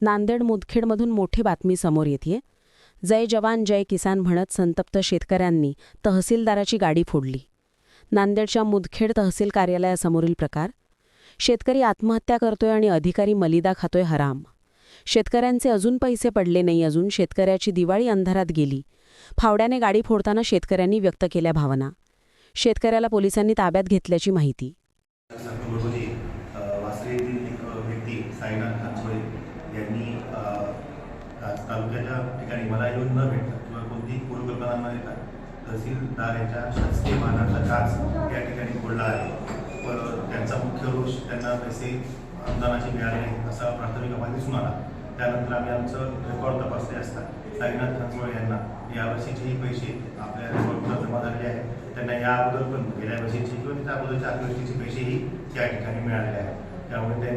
नांदेड मुदखेडमधून मोठी बातमी समोर येते जय जवान जय किसान म्हणत संतप्त शेतकऱ्यांनी तहसीलदाराची गाडी फोडली. नांदेडच्या मुदखेड तहसील कार्यालयासमोरील प्रकार शेतकरी आत्महत्या करतोय आणि अधिकारी मलिदा खातोय हराम. शेतकऱ्यांचे अजून पैसे पडले नाही अजून शेतकऱ्याची दिवाळी अंधारात गेली. फावड्याने गाडी फोडताना शेतकऱ्यांनी व्यक्त केल्या भावना. शेतकऱ्याला पोलिसांनी ताब्यात घेतल्याची माहिती. त्यांनी यांनी तालुक्याच्या ठिकाणी मला येऊन न भेटता किंवा कोणतीही पूर्वकल्पना न देता तहसीलदार यांच्या शासकीय वाहनाचा काच या ठिकाणी फोडला आहे. व त्यांचा मुख्य रोष त्यांना पैसे अनुदानाचे मिळाले नाही असा प्राथमिक अहवाल दिसून आला. त्यानंतर आम्ही आमचं रेकॉर्ड तपासले असता साईनाथ खंजवळ यांना यावर्षीचेही पैसे आपल्या रेकॉर्डला जमा झालेले आहेत. त्यांना या अगोदर पण गेल्या वर्षीचे किंवा त्या अगोदरच्या अतिवृष्टीचे पैसेही त्या ठिकाणी मिळालेले आहेत.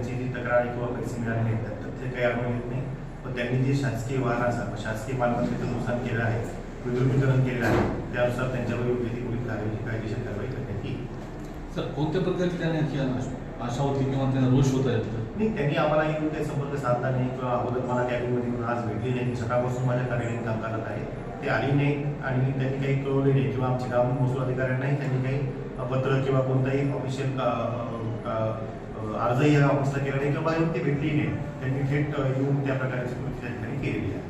त्यांची जी तक्रार किंवा पैसे मिळाले नाहीत त्यात तथ्य काही आढळून येत नाही. पण त्यांनी जे शासकीय वाहनाचा व शासकीय मालमत्तेचं नुकसान केलं आहे विद्रुपीकरण केलं आहे त्यानुसार त्यांच्यावर योग्य ती पोलीस कारवाई कायदेशीर कारवाई करण्यात येईल. सर कोणत्या प्रकारे त्याने आशा होती किंवा त्यांना रोष होता येतो नाही त्यांनी आम्हाला येऊन काही संपर्क साधला नाही किंवा अगोदर मला कॅबिनमध्ये येऊन आज भेटली नाही सकाळपासून माझ्या कार्यालयात काम करत आहे. ते आली नाही आणि त्यांनी काही कळवले नाही किंवा आमच्या गाव महसूल अधिकाऱ्यांनाही त्यांनी काही पत्र किंवा कोणताही ऑफिशियल अर्जही या ऑफिसला केला नाही किंवा ती भेटली नाही. त्यांनी थेट येऊन त्या प्रकारची कृती त्या ठिकाणी केलेली आहे.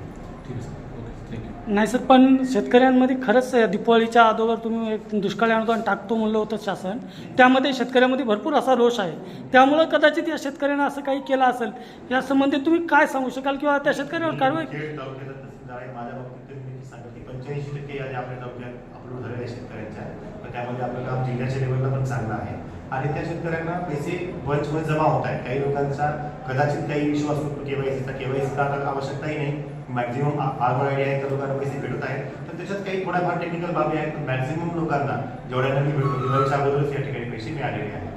ठीक आहे सर. ओके थँक्यू नाही सर पण शेतकऱ्यांमध्ये खरंच दिवाळीच्या अगोदर तुम्ही एक दुष्काळी अनुदान टाकतो म्हणलं होतं शासन. त्यामध्ये शेतकऱ्यांमध्ये भरपूर असा रोष आहे. त्यामुळं कदाचित या शेतकऱ्यांना असं काही केलं असेल या संबंधी तुम्ही काय सांगू शकाल किंवा त्या शेतकऱ्यावर कारवाई खेड तालुक्याचा तहसीलदार आहे. माझ्या बाबतीत तरी मी सांगतो की पंच्याऐंशी टक्के यादी आपल्या तालुक्यात अपलोड झालेल्या शेतकऱ्यांच्या. तर त्यामध्ये आपलं काम जिल्ह्याच्या लेवलला पण चांगलं आहे. आणि त्या शेतकऱ्यांना पैसे पंचमध्ये जमा होत आहेत. काही लोकांचा कदाचित काही विश्वास असतो केवायसीचा केवायसीचा आता आवश्यकताही नाही. मॅक्झिमम फार्मर आयडी आहे त्या लोकांना पैसे भेटत आहेत. तर त्याच्यात काही थोड्याफार टेक्निकल बाबी आहेत. मॅक्झिमम लोकांना जेवढ्यांना मी भेटतो दिवाळीच्या अगोदरच या ठिकाणी पैसे मिळालेले आहेत.